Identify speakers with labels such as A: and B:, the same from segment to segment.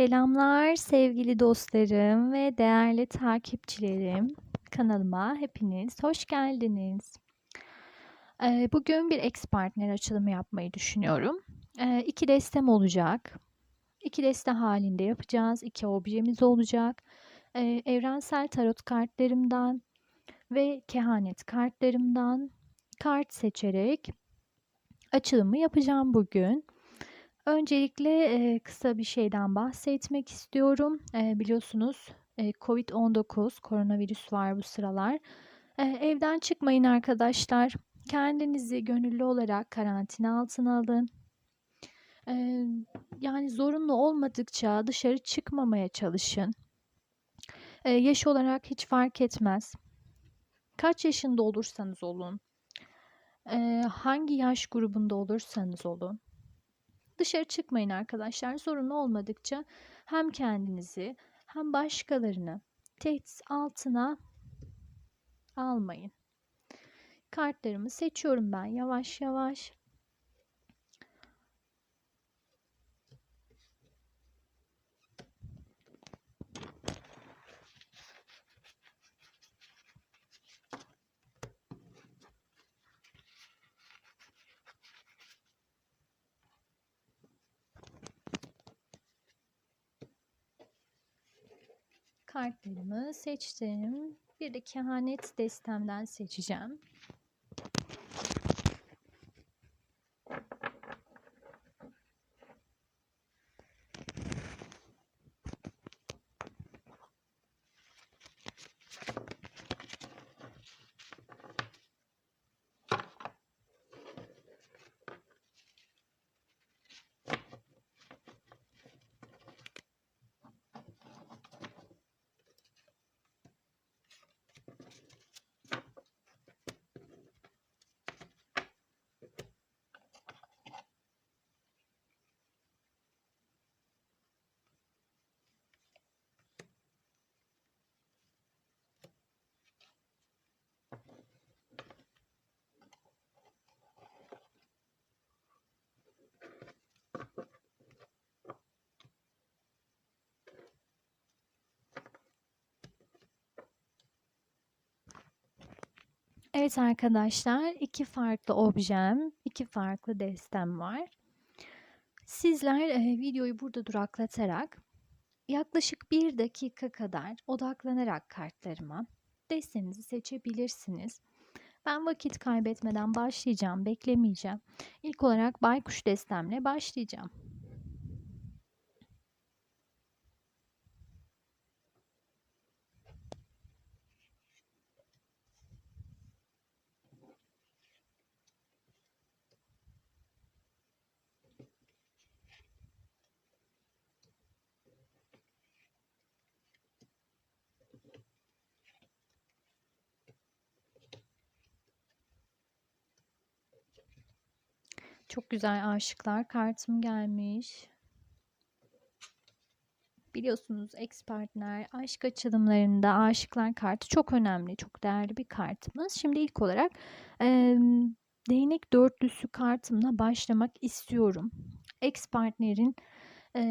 A: Selamlar sevgili dostlarım ve değerli takipçilerim. Kanalıma hepiniz hoş geldiniz. Eee, bugün bir ex partner açılımı yapmayı düşünüyorum. Eee, iki destem olacak. İki deste halinde yapacağız. İki objemiz olacak. Eee, evrensel tarot kartlarımdan ve kehanet kartlarımdan kart seçerek açılımı yapacağım bugün. Öncelikle eee, kısa bir şeyden bahsetmek istiyorum. Eee, biliyorsunuz eee, COVID-19 koronavirüs var bu sıralar. Eee, evden çıkmayın arkadaşlar. Kendinizi gönüllü olarak karantina altına alın. Eee, yani zorunlu olmadıkça dışarı çıkmamaya çalışın. Eee, yaş olarak hiç fark etmez. Kaç yaşında olursanız olun, eee, hangi yaş grubunda olursanız olun, dışarı çıkmayın arkadaşlar. Zorunlu olmadıkça hem kendinizi hem başkalarını tehdit altına almayın. Kartlarımı seçiyorum ben yavaş yavaş. Kartlarımı seçtim. Bir de kehanet destemden seçeceğim. Evet arkadaşlar, iki farklı objem, iki farklı destem var. Sizler e, videoyu burada duraklatarak yaklaşık bir dakika kadar odaklanarak kartlarıma destenizi seçebilirsiniz. Ben vakit kaybetmeden başlayacağım, beklemeyeceğim. İlk olarak baykuş destemle başlayacağım. Çok güzel aşıklar kartım gelmiş. Biliyorsunuz ex partner aşk açılımlarında aşıklar kartı çok önemli, çok değerli bir kartımız. Şimdi ilk olarak e, değnek dörtlüsü kartımla başlamak istiyorum. Ex partnerin e,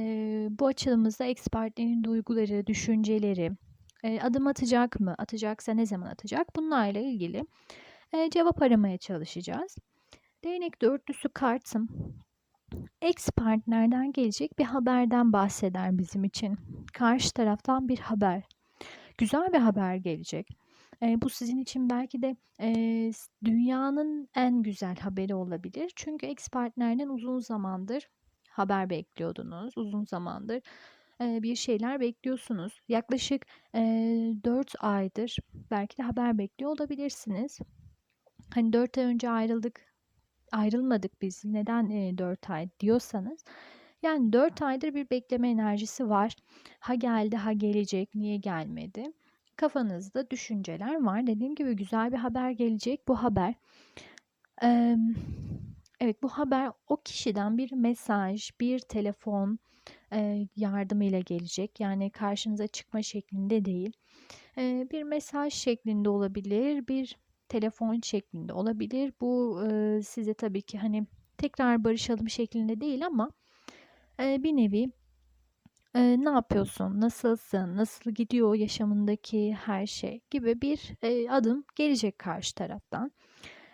A: bu açılımımızda ex partnerin duyguları, düşünceleri, e, adım atacak mı, atacaksa ne zaman atacak bunlarla ilgili e, cevap aramaya çalışacağız. Değnek dörtlüsü kartım ex partnerden gelecek bir haberden bahseder bizim için. Karşı taraftan bir haber. Güzel bir haber gelecek. E, bu sizin için belki de e, dünyanın en güzel haberi olabilir. Çünkü ex partnerden uzun zamandır haber bekliyordunuz. Uzun zamandır e, bir şeyler bekliyorsunuz. Yaklaşık e, 4 aydır belki de haber bekliyor olabilirsiniz. Hani 4 ay önce ayrıldık ayrılmadık biz neden e, 4 ay diyorsanız yani 4 aydır bir bekleme enerjisi var. Ha geldi ha gelecek niye gelmedi? Kafanızda düşünceler var. Dediğim gibi güzel bir haber gelecek. Bu haber e, evet bu haber o kişiden bir mesaj, bir telefon e, yardımıyla gelecek. Yani karşınıza çıkma şeklinde değil. E, bir mesaj şeklinde olabilir, bir telefon şeklinde olabilir. Bu e, size tabii ki hani tekrar barışalım şeklinde değil ama e, bir nevi Eee, ne yapıyorsun, nasılsın, nasıl gidiyor yaşamındaki her şey gibi bir, eee, adım gelecek karşı taraftan.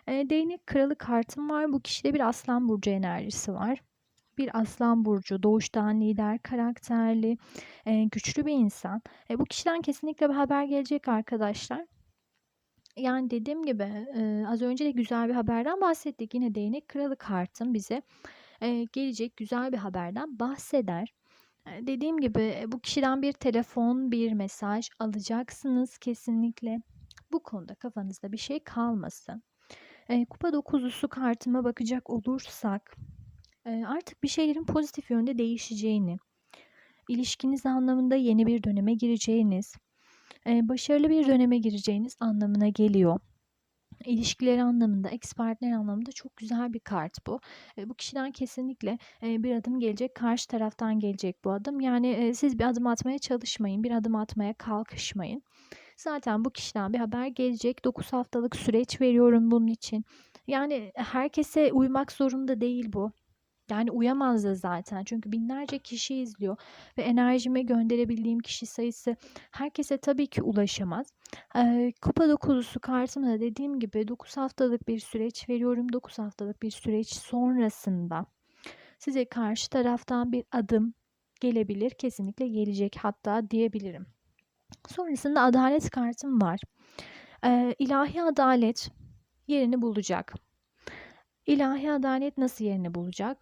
A: Eee, değnek kralı kartım var. Bu kişide bir aslan burcu enerjisi var. Bir aslan burcu, doğuştan lider karakterli, eee, güçlü bir insan. E, bu kişiden kesinlikle bir haber gelecek arkadaşlar. Yani dediğim gibi, eee, az önce de güzel bir haberden bahsettik. Yine değnek kralı kartım bize, eee, gelecek güzel bir haberden bahseder. Eee, dediğim gibi, eee, bu kişiden bir telefon, bir mesaj alacaksınız kesinlikle. Bu konuda kafanızda bir şey kalmasın. Eee, kupa dokuzlusu kartıma bakacak olursak, eee, artık bir şeylerin pozitif yönde değişeceğini, ilişkiniz anlamında yeni bir döneme gireceğiniz, başarılı bir döneme gireceğiniz anlamına geliyor. İlişkileri anlamında, ex partner anlamında çok güzel bir kart bu. Bu kişiden kesinlikle, bir adım gelecek, karşı taraftan gelecek bu adım. Yani, siz bir adım atmaya çalışmayın, bir adım atmaya kalkışmayın. Zaten bu kişiden bir haber gelecek. 9 haftalık süreç veriyorum bunun için. Yani herkese uymak zorunda değil bu. Yani uyamaz da zaten. Çünkü binlerce kişi izliyor ve enerjimi gönderebildiğim kişi sayısı herkese tabii ki ulaşamaz. Eee, kupa dokuzlusu kartımda da dediğim gibi 9 haftalık bir süreç veriyorum. 9 haftalık bir süreç sonrasında size karşı taraftan bir adım gelebilir. Kesinlikle gelecek hatta diyebilirim. Sonrasında adalet kartım var. Eee, ilahi adalet yerini bulacak. İlahi adalet nasıl yerini bulacak?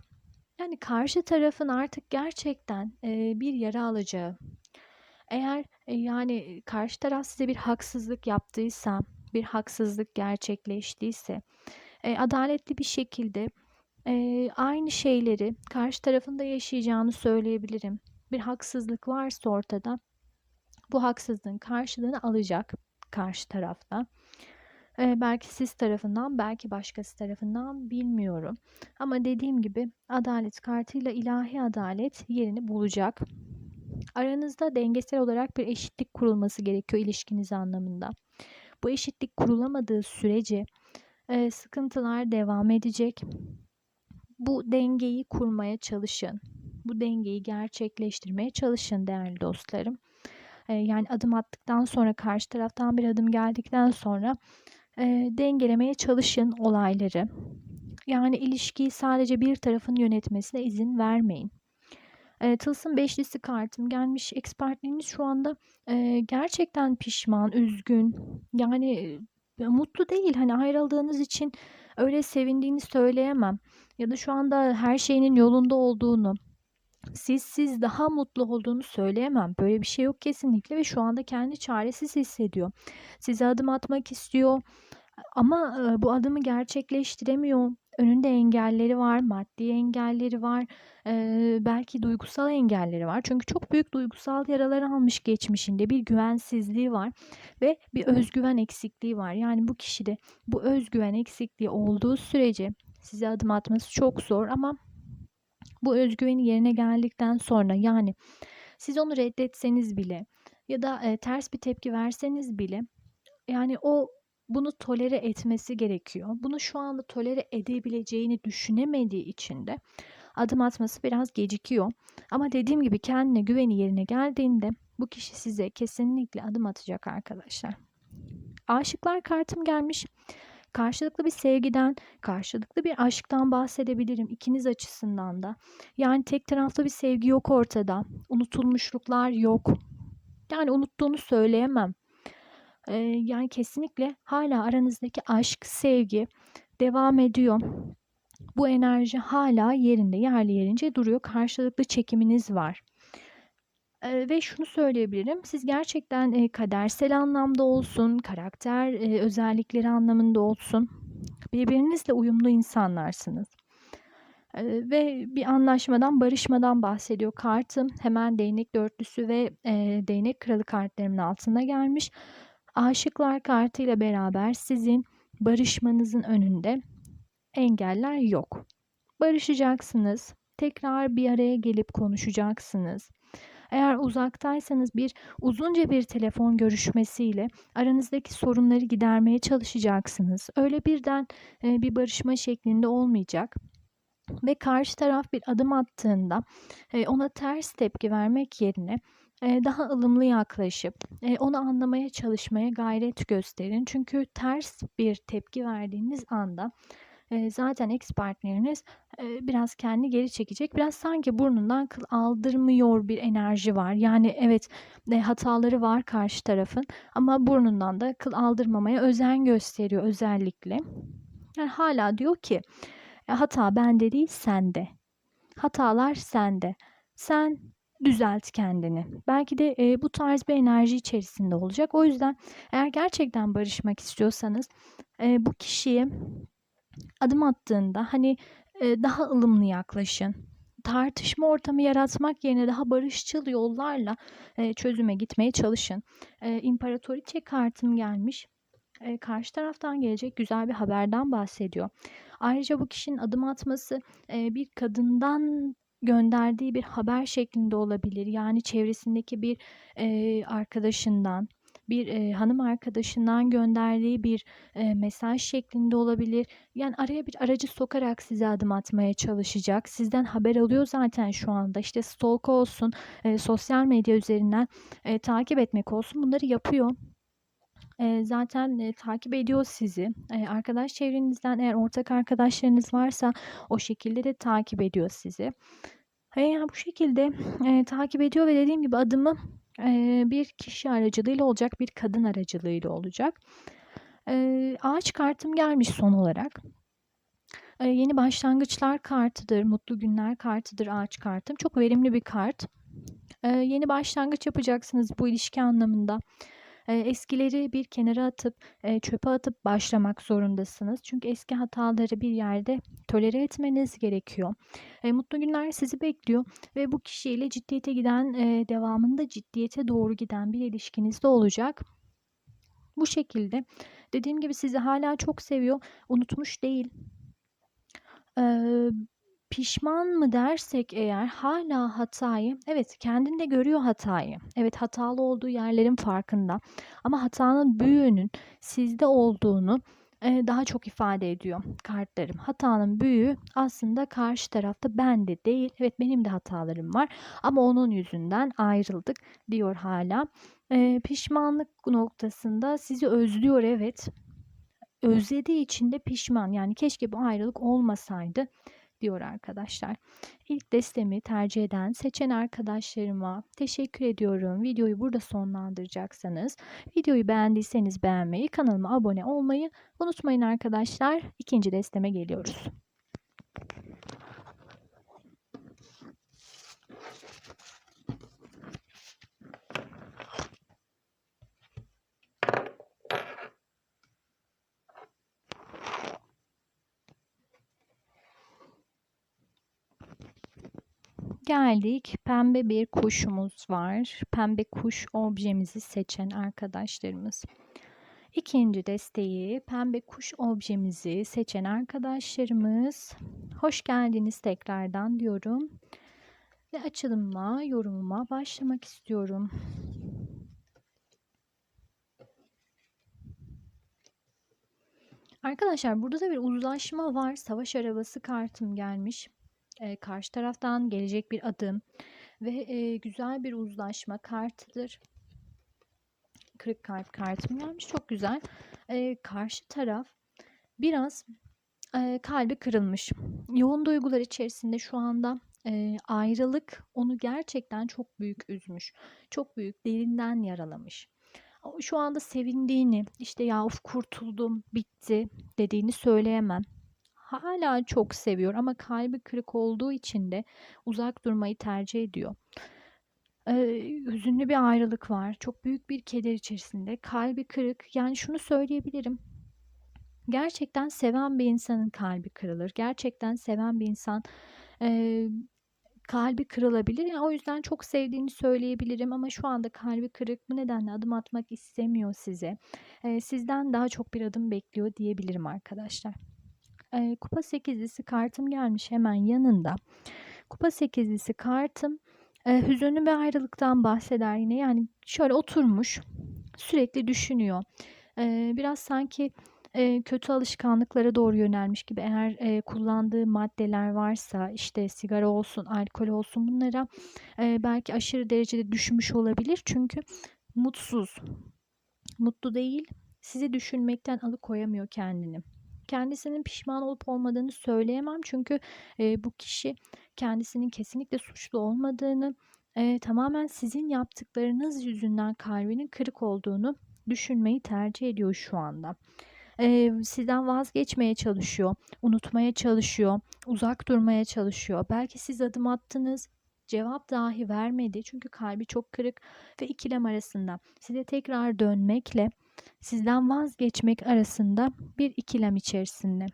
A: Yani karşı tarafın artık gerçekten, bir yara alacağı, eğer, eee, yani karşı taraf size bir haksızlık yaptıysa, bir haksızlık gerçekleştiyse, eee, adaletli bir şekilde, aynı şeyleri karşı tarafın da yaşayacağını söyleyebilirim. Bir haksızlık varsa ortada, bu haksızlığın karşılığını alacak karşı tarafta. Eee, belki siz tarafından, belki başkası tarafından bilmiyorum. Ama dediğim gibi adalet kartıyla ilahi adalet yerini bulacak. Aranızda dengesel olarak bir eşitlik kurulması gerekiyor ilişkiniz anlamında. Bu eşitlik kurulamadığı sürece eee, sıkıntılar devam edecek. Bu dengeyi kurmaya çalışın. Bu dengeyi gerçekleştirmeye çalışın değerli dostlarım. Eee, yani adım attıktan sonra karşı taraftan bir adım geldikten sonra eee, dengelemeye çalışın olayları. Yani ilişkiyi sadece bir tarafın yönetmesine izin vermeyin. Eee, tılsım beşlisi kartım gelmiş. Ex partneriniz şu anda eee, gerçekten pişman, üzgün. Yani e, mutlu değil. Hani ayrıldığınız için öyle sevindiğini söyleyemem. Ya da şu anda her şeyinin yolunda olduğunu, siz siz daha mutlu olduğunu söyleyemem. Böyle bir şey yok kesinlikle ve şu anda kendi çaresiz hissediyor. Size adım atmak istiyor ama bu adımı gerçekleştiremiyor. Önünde engelleri var, maddi engelleri var, belki duygusal engelleri var. Çünkü çok büyük duygusal yaralar almış geçmişinde. Bir güvensizliği var ve bir özgüven eksikliği var. Yani bu kişide bu özgüven eksikliği olduğu sürece size adım atması çok zor ama bu özgüveni yerine geldikten sonra yani siz onu reddetseniz bile ya da e, ters bir tepki verseniz bile yani o bunu tolere etmesi gerekiyor. Bunu şu anda tolere edebileceğini düşünemediği için de adım atması biraz gecikiyor. Ama dediğim gibi kendine güveni yerine geldiğinde bu kişi size kesinlikle adım atacak arkadaşlar. Aşıklar kartım gelmiş. Karşılıklı bir sevgiden, karşılıklı bir aşktan bahsedebilirim ikiniz açısından da. Yani tek taraflı bir sevgi yok ortada. Unutulmuşluklar yok. Yani unuttuğunu söyleyemem. Ee, yani kesinlikle hala aranızdaki aşk, sevgi devam ediyor. Bu enerji hala yerinde, yerli yerince duruyor. Karşılıklı çekiminiz var. Ve şunu söyleyebilirim, siz gerçekten, kadersel anlamda olsun, karakter, özellikleri anlamında olsun, birbirinizle uyumlu insanlarsınız. Ve bir anlaşmadan, barışmadan bahsediyor kartım. Hemen değnek dörtlüsü ve, değnek kralı kartlarımın altına gelmiş. Aşıklar kartıyla beraber sizin barışmanızın önünde engeller yok. Barışacaksınız, tekrar bir araya gelip konuşacaksınız. Eğer uzaktaysanız bir uzunca bir telefon görüşmesiyle aranızdaki sorunları gidermeye çalışacaksınız. Öyle birden e, bir barışma şeklinde olmayacak. Ve karşı taraf bir adım attığında, eee, ona ters tepki vermek yerine, eee, daha ılımlı yaklaşıp, eee, onu anlamaya çalışmaya gayret gösterin. Çünkü ters bir tepki verdiğiniz anda, zaten ex partneriniz, biraz kendini geri çekecek. Biraz sanki burnundan kıl aldırmıyor bir enerji var. Yani evet, hataları var karşı tarafın ama burnundan da kıl aldırmamaya özen gösteriyor özellikle. Yani hâlâ diyor ki, "Ya, hata bende değil, sende. Hatalar sende. Sen düzelt kendini." Belki de, eee, bu tarz bir enerji içerisinde olacak. O yüzden eğer gerçekten barışmak istiyorsanız, eee, bu kişiye adım attığında, hani, eee, daha ılımlı yaklaşın. Tartışma ortamı yaratmak yerine daha barışçıl yollarla, eee, çözüme gitmeye çalışın. Eee, İmparatoriçe kartım gelmiş. Eee, karşı taraftan gelecek güzel bir haberden bahsediyor. Ayrıca bu kişinin adım atması, eee, bir kadından gönderdiği bir haber şeklinde olabilir. Yani çevresindeki bir, eee, arkadaşından, bir, eee, hanım arkadaşından gönderdiği bir, eee, mesaj şeklinde olabilir. Yani araya bir aracı sokarak size adım atmaya çalışacak. Sizden haber alıyor zaten şu anda. İşte stalk olsun, eee, sosyal medya üzerinden, eee, takip etmek olsun bunları yapıyor. Eee, zaten, eee, takip ediyor sizi. Eee, arkadaş çevrenizden eğer ortak arkadaşlarınız varsa o şekilde de takip ediyor sizi. Eee, bu şekilde, eee, takip ediyor ve dediğim gibi adımı, bir kişi aracılığıyla olacak, bir kadın aracılığıyla olacak. Ağaç kartım gelmiş son olarak. Yeni başlangıçlar kartıdır, mutlu günler kartıdır ağaç kartım. Çok verimli bir kart. Yeni başlangıç yapacaksınız bu ilişki anlamında. Eskileri bir kenara atıp, çöpe atıp başlamak zorundasınız. Çünkü eski hataları bir yerde tolere etmeniz gerekiyor. Mutlu günler sizi bekliyor ve bu kişiyle ciddiyete giden, devamında ciddiyete doğru giden bir ilişkiniz de olacak. Bu şekilde. Dediğim gibi sizi hâlâ çok seviyor, unutmuş değil. Eee, pişman mı dersek eğer hâlâ hatayı Evet, kendinde görüyor hatayı. Evet, hatalı olduğu yerlerin farkında ama hatanın büyüğünün sizde olduğunu, eee, daha çok ifade ediyor kartlarım. Hatanın büyüğü aslında karşı tarafta bende değil. Evet, benim de hatalarım var ama onun yüzünden ayrıldık diyor hâlâ. Eee, pişmanlık noktasında sizi özlüyor evet. Özlediği için de pişman. Yani keşke bu ayrılık olmasaydı diyor arkadaşlar. İlk destemi tercih eden, seçen arkadaşlarıma teşekkür ediyorum. Videoyu burada sonlandıracaksanız, videoyu beğendiyseniz beğenmeyi, kanalıma abone olmayı unutmayın arkadaşlar. İkinci desteme geliyoruz. Geldik. Pembe bir kuşumuz var. Pembe kuş objemizi seçen arkadaşlarımız. İkinci desteği pembe kuş objemizi seçen arkadaşlarımız. Hoş geldiniz tekrardan diyorum. Ve açılıma, yorumuma başlamak istiyorum. Arkadaşlar burada da bir uzlaşma var. Savaş arabası kartım gelmiş. Eee, karşı taraftan gelecek bir adım ve, eee, güzel bir uzlaşma kartıdır. Kırık kalp kartım gelmiş. Çok güzel. Eee, karşı taraf biraz, eee, kalbi kırılmış. Yoğun duygular içerisinde şu anda. Eee, ayrılık onu gerçekten çok büyük üzmüş. Çok büyük, derinden yaralamış. Şu anda sevindiğini, işte, "Ya, of kurtuldum, bitti." dediğini söyleyemem. Hâlâ çok seviyor ama kalbi kırık olduğu için de uzak durmayı tercih ediyor. Eee, hüzünlü bir ayrılık var. Çok büyük bir keder içerisinde. Kalbi kırık. Yani şunu söyleyebilirim. Gerçekten seven bir insanın kalbi kırılır. Gerçekten seven bir insan, eee, kalbi kırılabilir. Yani o yüzden çok sevdiğini söyleyebilirim ama şu anda kalbi kırık. Bu nedenle adım atmak istemiyor size. Eee, sizden daha çok bir adım bekliyor diyebilirim arkadaşlar. Eee, kupa sekizlisi kartım gelmiş hemen yanında. Kupa sekizlisi kartım, eee, hüzünlü bir ayrılıktan bahseder yine. Yani şöyle oturmuş, sürekli düşünüyor. Eee, biraz sanki, eee, kötü alışkanlıklara doğru yönelmiş gibi. Eğer, eee, kullandığı maddeler varsa, işte, sigara olsun, alkol olsun bunlara, eee, belki aşırı derecede düşmüş olabilir. Çünkü mutsuz. Mutlu değil, sizi düşünmekten alıkoyamıyor kendini. Kendisinin pişman olup olmadığını söyleyemem çünkü, eee, bu kişi kendisinin kesinlikle suçlu olmadığını, eee, tamamen sizin yaptıklarınız yüzünden kalbinin kırık olduğunu düşünmeyi tercih ediyor şu anda. Eee, sizden vazgeçmeye çalışıyor, unutmaya çalışıyor, uzak durmaya çalışıyor. Belki siz adım attınız, cevap dahi vermedi çünkü kalbi çok kırık ve ikilem arasında. Size tekrar dönmekle sizden vazgeçmek arasında bir ikilem içerisinde.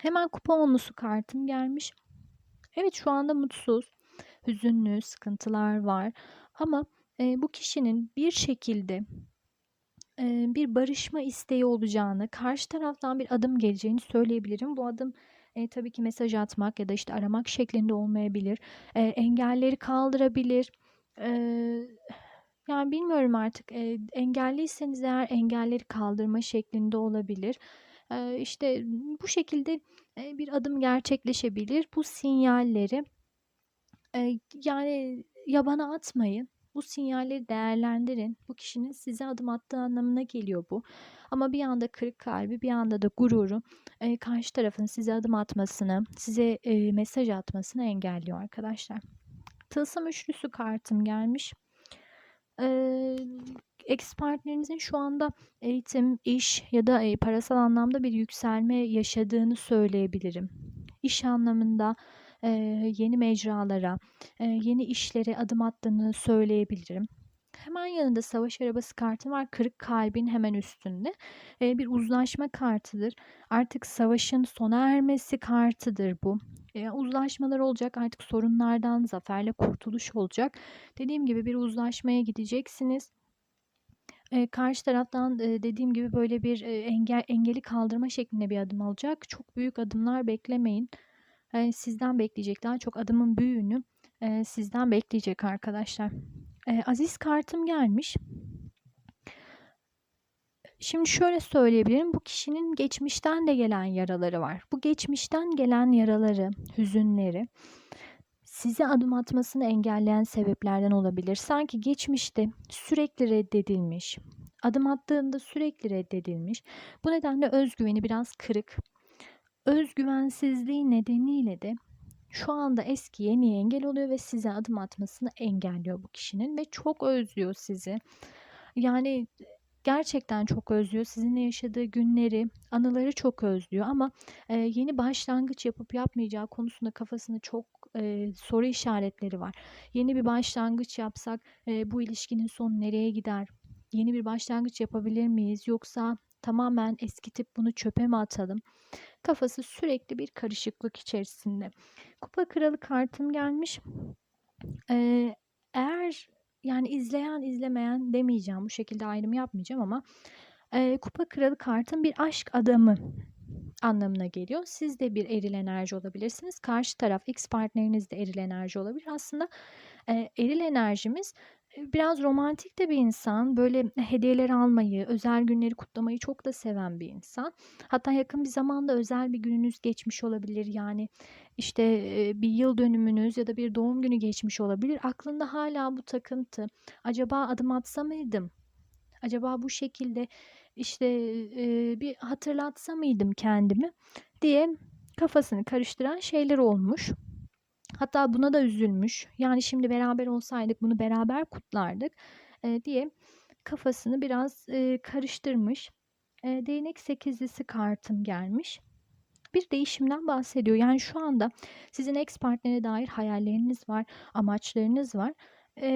A: Hemen kupa onlusu kartım gelmiş. Evet şu anda mutsuz, hüzünlü, sıkıntılar var ama e, bu kişinin bir şekilde e, bir barışma isteği olacağını, karşı taraftan bir adım geleceğini söyleyebilirim. Bu adım e, tabii ki mesaj atmak ya da işte aramak şeklinde olmayabilir. E, engelleri kaldırabilir. E, yani bilmiyorum artık e, engelliyseniz eğer engelleri kaldırma şeklinde olabilir. E, işte bu şekilde e, bir adım gerçekleşebilir. Bu sinyalleri e, yani yabana atmayın. Bu sinyalleri değerlendirin. Bu kişinin size adım attığı anlamına geliyor bu. Ama bir anda kırık kalbi, bir anda da gururu e, karşı tarafın size adım atmasını, size e, mesaj atmasını engelliyor arkadaşlar. Tılsım üçlüsü kartım gelmiş. Ee, ex partnerinizin şu anda eğitim, iş ya da e, parasal anlamda bir yükselme yaşadığını söyleyebilirim. İş anlamında e, yeni mecralara, e, yeni işlere adım attığını söyleyebilirim. Hemen yanında savaş arabası kartı var. Kırık kalbin hemen üstünde. E, bir uzlaşma kartıdır. Artık savaşın sona ermesi kartıdır bu. E, uzlaşmalar olacak. Artık sorunlardan zaferle kurtuluş olacak. Dediğim gibi bir uzlaşmaya gideceksiniz. E, karşı taraftan e, dediğim gibi böyle bir e, engel engeli kaldırma şeklinde bir adım alacak. Çok büyük adımlar beklemeyin. E, sizden bekleyecek. Daha çok adımın büyüğünü e, sizden bekleyecek arkadaşlar. E, Aziz kartım gelmiş. Şimdi şöyle söyleyebilirim. Bu kişinin geçmişten de gelen yaraları var. Bu geçmişten gelen yaraları, hüzünleri size adım atmasını engelleyen sebeplerden olabilir. Sanki geçmişte sürekli reddedilmiş, adım attığında sürekli reddedilmiş. Bu nedenle özgüveni biraz kırık. Özgüvensizliği nedeniyle de şu anda eski yeni engel oluyor ve size adım atmasını engelliyor bu kişinin ve çok özlüyor sizi. Yani gerçekten çok özlüyor. Sizinle yaşadığı günleri, anıları çok özlüyor ama e, yeni başlangıç yapıp yapmayacağı konusunda kafasında çok e, soru işaretleri var. Yeni bir başlangıç yapsak e, bu ilişkinin sonu nereye gider? Yeni bir başlangıç yapabilir miyiz? Yoksa tamamen eskitip bunu çöpe mi atalım? Kafası sürekli bir karışıklık içerisinde. Kupa kralı kartım gelmiş. Ee, eğer yani izleyen izlemeyen demeyeceğim bu şekilde ayrım yapmayacağım ama e, kupa kralı kartın bir aşk adamı anlamına geliyor. Siz de bir eril enerji olabilirsiniz. Karşı taraf X partneriniz de eril enerji olabilir. Aslında e, eril enerjimiz biraz romantik de bir insan. Böyle hediyeler almayı, özel günleri kutlamayı çok da seven bir insan. Hatta yakın bir zamanda özel bir gününüz geçmiş olabilir. Yani işte bir yıl dönümünüz ya da bir doğum günü geçmiş olabilir. Aklında hala bu takıntı. Acaba adım atsa mıydım? Acaba bu şekilde işte bir hatırlatsa mıydım kendimi diye kafasını karıştıran şeyler olmuş. Hatta buna da üzülmüş. Yani şimdi beraber olsaydık bunu beraber kutlardık e, diye kafasını biraz e, karıştırmış. E, değnek sekizlisi kartım gelmiş. Bir değişimden bahsediyor. Yani şu anda sizin ex partnere dair hayalleriniz var, amaçlarınız var. E,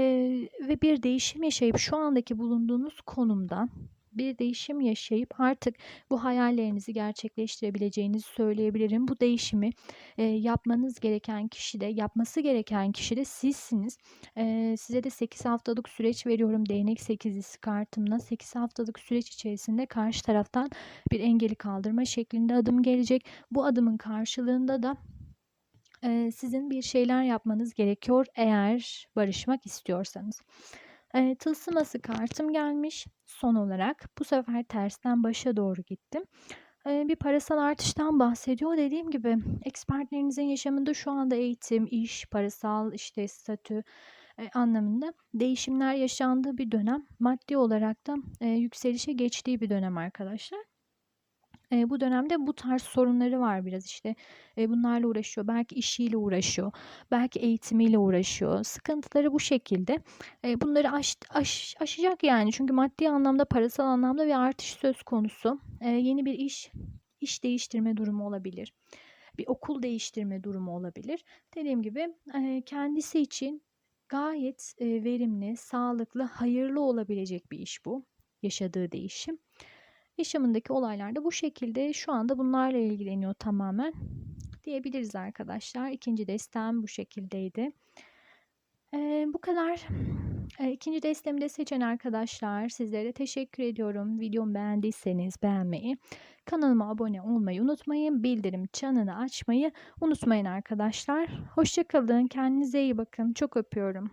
A: ve bir değişim yaşayıp şu andaki bulunduğunuz konumdan bir değişim yaşayıp artık bu hayallerinizi gerçekleştirebileceğinizi söyleyebilirim. Bu değişimi e, yapmanız gereken kişi de yapması gereken kişi de sizsiniz. E, size de 8 haftalık süreç veriyorum değnek 8'lisi kartımla. 8 haftalık süreç içerisinde karşı taraftan bir engeli kaldırma şeklinde adım gelecek. Bu adımın karşılığında da sizin bir şeyler yapmanız gerekiyor eğer barışmak istiyorsanız. Eee, tılsım kartım gelmiş son olarak. Bu sefer tersten başa doğru gittim. Bir parasal artıştan bahsediyor. Dediğim gibi ex partnerinizin yaşamında şu anda eğitim, iş, parasal işte statü eee, anlamında değişimler yaşandığı bir dönem. Maddi olarak da eee, yükselişe geçtiği bir dönem arkadaşlar. Eee, bu dönemde bu tarz sorunları var biraz işte. Eee, bunlarla uğraşıyor. Belki işiyle uğraşıyor. Belki eğitimiyle uğraşıyor. Sıkıntıları bu şekilde. Eee, bunları aş, aş, aşacak yani. Çünkü maddi anlamda, parasal anlamda bir artış söz konusu. Eee, yeni bir iş, iş değiştirme durumu olabilir. Bir okul değiştirme durumu olabilir. Dediğim gibi eee, kendisi için gayet eee, verimli, sağlıklı, hayırlı olabilecek bir iş bu. Yaşadığı değişim. Yaşamındaki olaylar da bu şekilde. Şu anda bunlarla ilgileniyor tamamen diyebiliriz arkadaşlar. İkinci destem bu şekildeydi. Ee, bu kadar. Ee, ikinci destemi de seçen arkadaşlar sizlere teşekkür ediyorum. Videomu beğendiyseniz beğenmeyi, kanalıma abone olmayı unutmayın. Bildirim çanını açmayı unutmayın arkadaşlar. Hoşçakalın. Kendinize iyi bakın. Çok öpüyorum.